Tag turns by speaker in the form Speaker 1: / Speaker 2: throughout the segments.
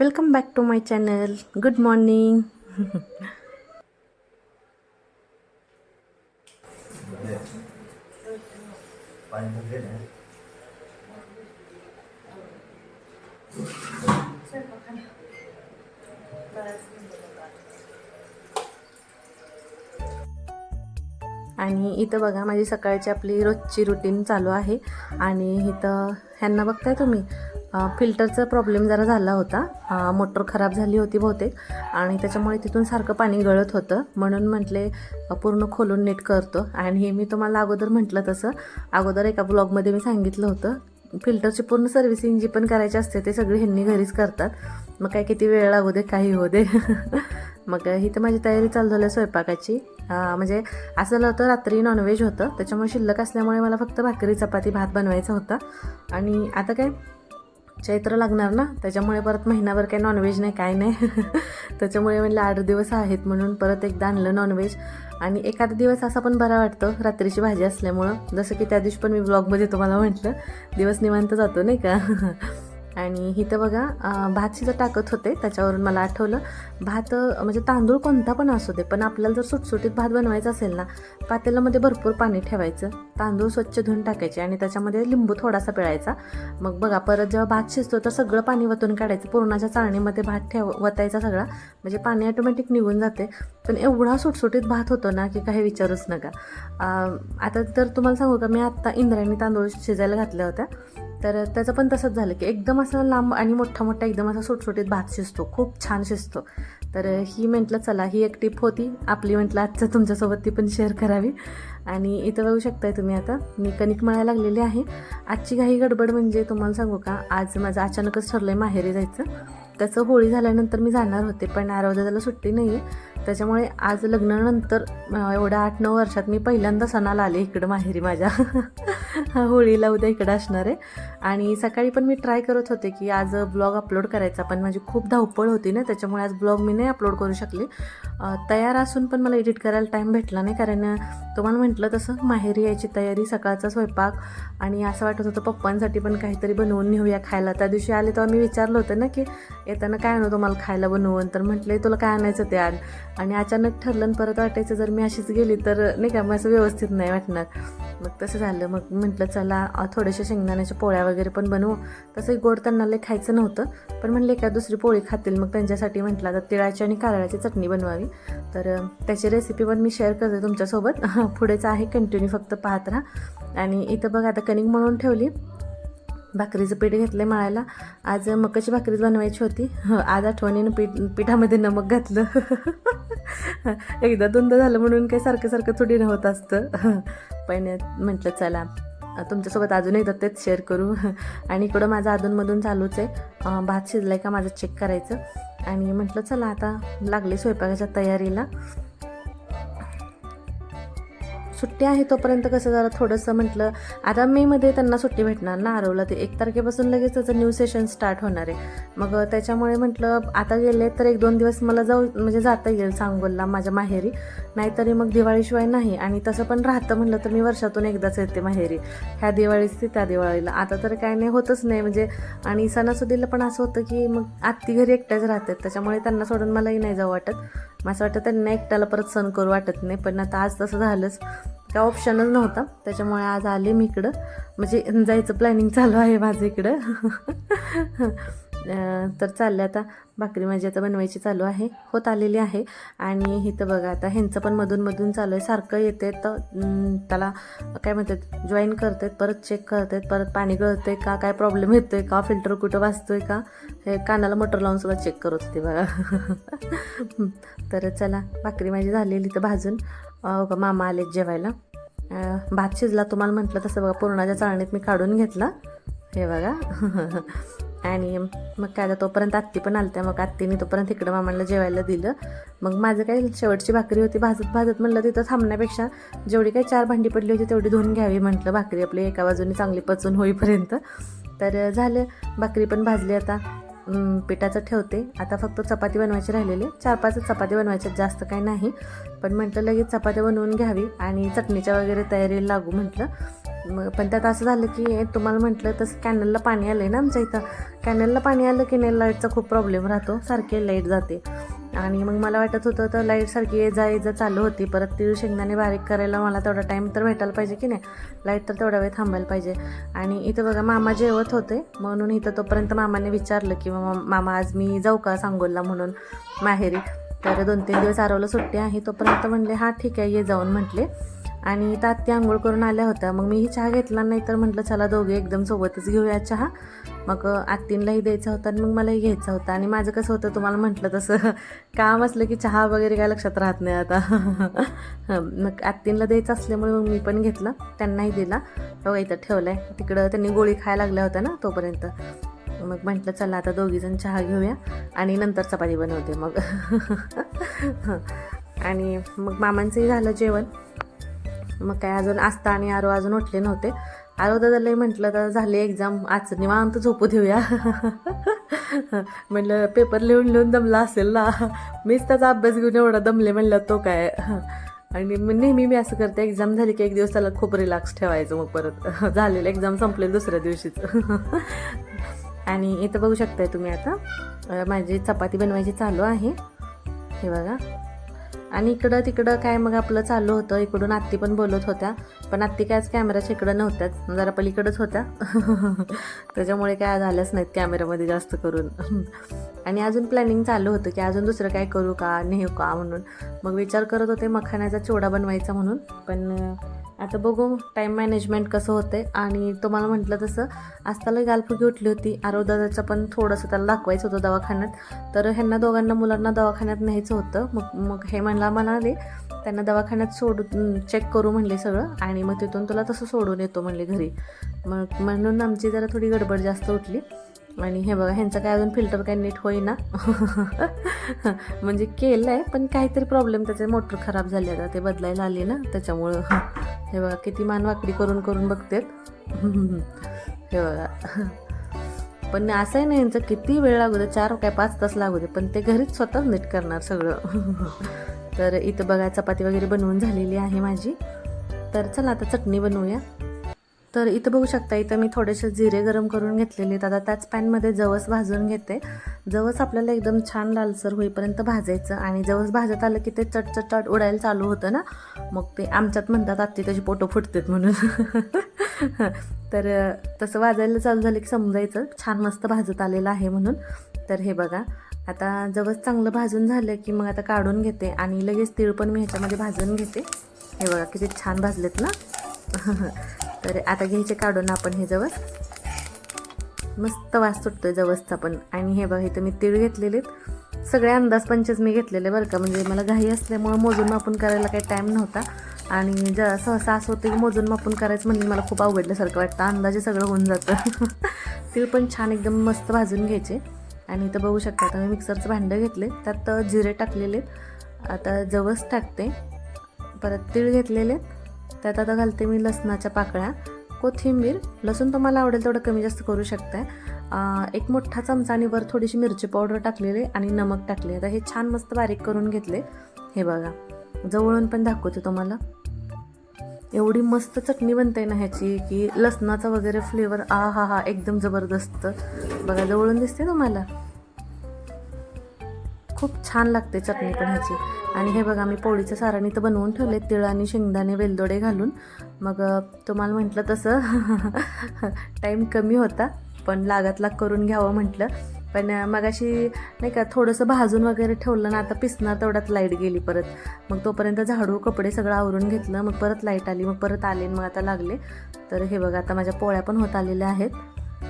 Speaker 1: Welcome back to my channel good morning आणि इथं बघा माझी सकाळची आपली रोजची रुटीन चालू आहे. आणि इथं ह्यांना बघताय तुम्ही? फिल्टरचा प्रॉब्लेम जरा झाला होता. मोटर खराब झाली होती बहुतेक. आणि त्याच्यामुळे तिथून सारखं पाणी गळत होतं. म्हणून म्हटले पूर्ण खोलून नीट करतो. आणि हे मी तुम्हाला अगोदर म्हटलं तसं. अगोदर एका ब्लॉगमध्ये मी सांगितलं होतं. फिल्टरची पूर्ण सर्व्हिसिंग जी पण करायची असते ते सगळी ह्यांनी घरीच करतात. मग काय किती वेळ लागू दे काही होऊ दे. मग ही तर माझी तयारी चालू झाली स्वयंपाकाची. म्हणजे असं झालं होतं रात्री नॉनव्हेज होतं. त्याच्यामुळे शिल्लक असल्यामुळे मला फक्त भाकरी चपाती भात बनवायचा होता. आणि आता काय? चैत्र लागणार ना त्याच्यामुळे परत महिनाभर काही नॉनव्हेज नाही काय नाही. त्याच्यामुळे म्हणलं आठ दिवस आहेत म्हणून परत एकदा आणलं नॉनव्हेज आणि एखादा दिवस असा पण बरा वाटतो रात्रीची भाजी असल्यामुळं. जसं की त्या दिवशी पण मी ब्लॉगमध्ये तुम्हाला म्हटलं दिवस निवांत जातो नाही का? आणि इथं बघा भात शिजत टाकत होते त्याच्यावरून मला आठवलं भात म्हणजे तांदूळ कोणता पण असू दे पण आपल्याला जर सुटसुटीत भात बनवायचा असेल ना पातेल्यामध्ये भरपूर पाणी ठेवायचं तांदूळ स्वच्छ धुवून टाकायचे आणि त्याच्यामध्ये लिंबू थोडासा पिळायचा. मग बघा परत जेव्हा भात शिजतो तर सगळं पाणी वतून काढायचं पूर्णाच्या चाळणीमध्ये भात ठेव वतायचा सगळा. म्हणजे पाणी ऑटोमॅटिक निघून जाते. पण एवढा सुटसुटीत भात होतो ना की काही विचारूच नका. आता तर तुम्हाला सांगू का मी आत्ता इंद्रायणी तांदूळ शिजायला घातल्या होत्या. तर त्याचं पण तसंच झालं की एकदम असं लांब आणि मोठा मोठा एकदम असा सुटसुटीत भात शिजतो खूप छान शिजतो. तर ही म्हटलं चला ही एक टिप होती. आपली म्हटलं आजचं तुमच्यासोबत ती पण शेअर करावी. आणि इथं बघू शकताय तुम्ही आता मी कणिक मळायला लागलेली आहे. आजची घाई गडबड म्हणजे तुम्हाला सांगू का आज माझं अचानकच ठरलं आहे माहेरी जायचं. त्याचं होळी झाल्यानंतर मी जाणार होते पण आरोग्याला सुट्टी नाही आहे त्याच्यामुळे आज लग्नानंतर एवढ्या आठ नऊ वर्षात मी पहिल्यांदा सणाला आले इकडं माहेरी माझ्या. होळीला उद्या इकडं असणार आहे. आणि सकाळी पण मी ट्राय करत होते की आज ब्लॉग अपलोड करायचा पण माझी खूप धावपळ होती ना त्याच्यामुळे आज ब्लॉग मी नाही अपलोड करू शकले. तयार असून पण मला एडिट करायला टाईम भेटला नाही कारण तुम्हाला म्हटलं तसं माहेरी यायची तयारी सकाळचा स्वयंपाक आणि असं वाटत होतं पप्पांसाठी पण काहीतरी बनवून नेऊया खायला. त्या दिवशी आले तेव्हा मी विचारलं होतं ना की येताना काय आणू तुम्हाला खायला बनवून? तर म्हटलं तुला काय आणायचं ते आण. आणि अचानक ठरलं परत वाटायचं जर मी अशीच गेली तर नाही का मग असं व्यवस्थित नाही वाटणार. मग तसं झालं. मग म्हटलं चला थोड्याशा शेंगदाण्याच्या पोळ्या वगैरे पण बनवू. तसंही गोड त्यांना लय खायचं नव्हतं पण म्हणले एका दुसरी पोळी खातील. मग त्यांच्यासाठी म्हटलं आता तिळाची आणि कारळाची चटणी बनवावी. तर त्याची रेसिपी पण मी शेअर करते तुमच्यासोबत. पुढेच आहे कंटिन्यू फक्त पाहत राहा. आणि इथं बघ आता कणिक म्हणून ठेवली. भाकरीचं पीठ घेतलं मळायला. आज मकाची भाकरीच बनवायची होती. हं, आज आठवणीनं पीठ पिठामध्ये नमक घातलं. एकदा दोनदा झालं म्हणून काही सारखं सारखं थोडी न होत असतं. पण म्हटलं चला तुमच्यासोबत अजून एकदा तेच शेअर करू. आणि इकडं माझं अधूनमधून चालूच आहे. भात शिजला आहे का माझं चेक करायचं. आणि म्हटलं चला आता लागले स्वयंपाकाच्या तयारीला. सुट्टी आहे तोपर्यंत कसं जरा थोडंसं म्हटलं आता मेमध्ये त्यांना सुट्टी भेटणार ना आरवला. ते एक तारखेपासून लगेच त्याचं न्यू सेशन स्टार्ट होणार आहे. मग त्याच्यामुळे म्हटलं आता गेले तर एक दोन दिवस मला जाऊ म्हणजे जाता येईल सांगोलला माझ्या माहेरी. नाहीतरी मग दिवाळीशिवाय नाही आणि तसं पण राहतं म्हटलं तर मी वर्षातून एकदाच येते माहेरी. ह्या दिवाळीच ते त्या दिवाळीला. आता तर काय नाही होतच नाही. म्हणजे आणि सणासुदीला पण असं होतं की मग आत्ती घरी एकट्याच राहतात. त्याच्यामुळे त्यांना सोडून मलाही नाही जाऊ वाटत. मग असं वाटतं त्यांना एकट्याला परत सण करू वाटत नाही पण आता आज तसं झालंच. काय ऑप्शनच नव्हता. त्याच्यामुळे आज आले मी इकडं. म्हणजे जायचं प्लॅनिंग चालू आहे माझं इकडं. तर चाललं आता. भाकरी माझी आता बनवायची चालू आहे. होत आलेली आहे. आणि इथं बघा आता ह्यांचं पण मधून मधून चालू आहे सारखं येते तर त्याला काय म्हणतात जॉईन करतात परत चेक करतात परत पाणी गळतंय का काय प्रॉब्लेम येतो आहे का फिल्टर कुठं वाजतोय का हे कानाला मोटर लावून सुद्धा चेक करत होते बघा. तर चला भाकरी माझी झालेली तर भाजून. अं, मामा आले जेवायला. भात शिजला तुम्हाला म्हटलं तसं बघा पूर्णाच्या चाळणीत मी काढून घेतला. हे बघा. आणि मग काय आता तोपर्यंत आत्ती पण आलत्या. मग आत्तीने तोपर्यंत इकडं मामाला जेवायला दिलं. मग माझं काय शेवटची भाकरी होती. भाजत भाजत म्हणलं तिथं थांबण्यापेक्षा जेवढी काही चार भांडी पडली होती तेवढी धुवून घ्यावी म्हटलं. भाकरी आपली एका बाजूने चांगली पचून होईपर्यंत. तर झालं. भाकरी पण भाजली आता. पिठाचं ठेवते. आता फक्त चपाती बनवायची राहिलेली. चार पाच चपाती बनवायच्या जास्त काही नाही. पण म्हटलं लगेच चपाती बनवून घ्यावी आणि चटणीच्या वगैरे तयारीला लागू म्हटलं. मग पण त्यात असं झालं की तुम्हाला म्हटलं तसं कॅनलला पाणी आलं आहे ना आमच्या इथं. कॅनलला पाणी आलं की नाही लाईटचा खूप प्रॉब्लेम राहतो सारखी लाइट जाते. आणि मग मला वाटत होतं तर लाइट सारखी ये जा ये जा चालू होती. परत तीळ शेंगदाणे बारीक करायला मला तेवढा टाईम तर भेटायला पाहिजे की नाही? लाइट तर तेवढा वेळ थांबायला पाहिजे. आणि इथं बघा मामा जेवत होते. म्हणून इथं तोपर्यंत मामाने विचारलं की मामा आज मी जाऊ का सांगोलला म्हणून माहेरी? तर दोन तीन दिवस आरवलं सुट्टी आहे. तोपर्यंत म्हणले हां ठीक आहे ये जाऊन म्हटले. आणि तात्या आंघोळ करून आल्या होत्या. मग मीही चहा घेतला नाही तर म्हटलं चला दोघे एकदम सोबतच घेऊया चहा. मग आत्तींलाही द्यायचा होता आणि मग मलाही घ्यायचा होता. आणि माझं कसं होतं तुम्हाला म्हटलं तसं काम असलं की चहा वगैरे काय लक्षात राहत नाही आता. मग आत्तींला द्यायचं असल्यामुळे मग मी पण घेतलं. त्यांनाही दिला. बघा इथं ठेवलं आहे तिकडं त्यांनी गोळी खायला लागल्या होत्या ना तोपर्यंत. मग म्हटलं चला आता दोघीजण चहा घेऊया. आणि नंतर चपाती बनवते मग. आणि मग मामांचंही झालं जेवण. मग काय अजून आस्ता आणि आरो अजून उठले नव्हते. आरो दादालाही म्हटलं तर झाली एक्झाम आज निवांत झोपू देऊया. म्हटलं पेपर लिहून लिहून दमला असेल ना. मीच त्याचा अभ्यास घेऊन एवढा दमले म्हणलं तो काय? आणि मग नेहमी मी असं करते एक्झाम झाली की एक दिवस त्याला खूप रिलॅक्स ठेवायचं मग परत. झालेलं एक्झाम संपले दुसऱ्या दिवशीच. आणि इथं बघू शकताय तुम्ही आता माझी चपाती बनवायची चालू आहे. हे बघा. आणि इकडं तिकडं काय मग आपलं चालू होतं इकडून आत्ती पण बोलत होत्या. पण आत्ती कायच कॅमेराच्या इकडं नव्हत्याच जरा पलीकडंच होत्या. त्याच्यामुळे काय झाल्याच नाहीत कॅमेऱ्यामध्ये जास्त करून. आणि अजून प्लॅनिंग चालू होतं की अजून दुसरं काय करू का नेऊ का म्हणून. मग विचार करत होते मखाण्याचा चिवडा बनवायचा म्हणून. पण आता बघू टाईम मॅनेजमेंट कसं होते आणि तुम्हाला म्हटलं तसं आज त्याला गालफुगी उठली होती. आरोदादाचं पण थोडंसं त्याला दाखवायचं होतं दवाखान्यात. तर ह्यांना दोघांना मुलांना दवाखान्यात न्यायचं होतं. मग मग हे म्हणला म्हणाले त्यांना दवाखान्यात सोडून चेक करू म्हणले सगळं. आणि मग तिथून तुला तसं सोडून येतो म्हणले घरी. मग म्हणून आमची जरा थोडी गडबड जास्त उठली. आणि हे बघा ह्यांचं काय अजून फिल्टर काय नीट होईना. म्हणजे केलं आहे पण काहीतरी प्रॉब्लेम त्याचे मोटर खराब झाली आता ते बदलायला आली ना त्याच्यामुळं. हे बघा किती मान वाकडी करून करून बघतेत. हे बघा. पण असं आहे ना यांचं किती वेळ लागू दे चार काय पाच तास लागू दे पण ते घरीच स्वतःच नीट करणार सगळं. तर इथं बघा चपाती वगैरे बनवून झालेली आहे माझी. तर चला आता चटणी बनवूया. तर इथं बघू शकता इथं मी थोडेसे जिरे गरम करून घेतलेले आहेत. आता त्याच पॅनमध्ये जवस भाजून घेते. जवस आपल्याला एकदम छान लालसर होईपर्यंत भाजायचं आणि जवस भाजत आलं की ते चटचटट उडायला चालू होतं ना मग ते आमच्यात म्हणतात आत्ती त्याची पोटं फुटतात म्हणून. तर तसं वाजायला चालू झालं की समजायचं छान मस्त भाजत आलेलं आहे म्हणून. तर हे बघा आता जवस चांगलं भाजून झालं की मग आता काढून घेते आणि लगेच तीळ पण मी ह्याच्यामध्ये भाजून घेते. हे बघा किती छान भाजलेत ना. तर आता घ्यायचे काढून आपण हे जवस मस्त वास सुटतोय जवसचा पण. आणि हे बघा इथं मी तीळ घेतलेले आहेत. सगळे अंदाज पंचेच मी घेतलेले बरं का. म्हणजे मला घाई असल्यामुळं मोजून मापून करायला काही टाईम नव्हता. आणि ज सहसा असं होतं की मोजून मापून करायचं म्हणजे मला खूप अवघडल्यासारखं वाटतं. अंदाजे सगळं होऊन जातं. तीळ पण छान एकदम मस्त भाजून घ्यायचे. आणि इथं बघू शकता आता मी मिक्सरचं भांडं घेतले. त्यात जिरे टाकलेले आहेत. आता जवस टाकते. परत तीळ घेतलेले आहेत. त्यात आता घालते मी लसणाच्या पाकळ्या. कोथिंबीर लसूण तुम्हाला आवडेल तेवढं कमी जास्त करू शकता एक मोठा चमचा आणि वर थोडीशी मिरची पावडर टाकलेली आणि नमक टाकले आता हे छान मस्त बारीक करून घेतले. हे बघा जवळून पण दाखवते तुम्हाला. एवढी मस्त चटणी बनते ना ह्याची की लसणाचा वगैरे फ्लेवर आ हा हा एकदम जबरदस्त. बघा जवळून दिसते तुम्हाला? खूप छान लागते चटणी पण ह्याची. आणि हे बघा मी पोळीचं सारण इथं बनवून ठेवले तिळ आणि शेंगदाणे वेलदोडे घालून. मग तुम्हाला म्हटलं तसं. टाईम कमी होता पण लागत लाग करून घ्यावं म्हटलं. पण मग मगाशी नाही का थोडंसं भाजून वगैरे ठेवलं ना आता पिसणार तेवढ्यात लाइट गेली परत. मग तोपर्यंत झाडू कपडे सगळं आवरून घेतलं. मग परत लाइट आली मग परत आले मग आता लागले. तर हे बघा आता माझ्या पोळ्या पण होत आलेल्या आहेत.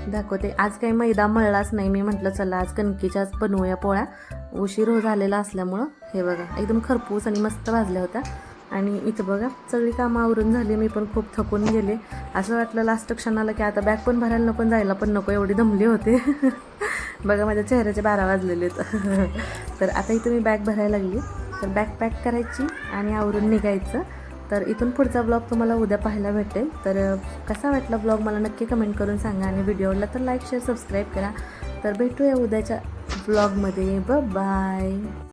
Speaker 1: दाखवते. आज काही मैदा मळलाच नाही. मी म्हटलं चला आज कणकीच्याच बनवूया पोळ्या. उशीर हो झालेला असल्यामुळं हे बघा एकदम खरपूस आणि मस्त भाजल्या होत्या. आणि इथं बघा सगळी कामं आवरून झाली. मी पण खूप थकून गेले. असं वाटलं लास्ट क्षणाला की आता बॅग पण भरायला नको जायला पण नको. एवढी दमली होते. बघा माझ्या चेहऱ्याचे बारा वाजलेले आहेत. तर आता इथं मी बॅग भरायला लागली. तर बॅग पॅक करायची आणि आवरून निघायचं. तर इथून पुढचा ब्लॉग तुम्हाला उद्या पाहायला भेटेल. तर कसा वाटला ब्लॉग मला नक्की कमेंट करून सांगा आणि व्हिडिओ आवडला तर लाईक शेअर सबस्क्राईब करा. तर भेटूया उद्याच्या ब्लॉगमध्ये ब बाय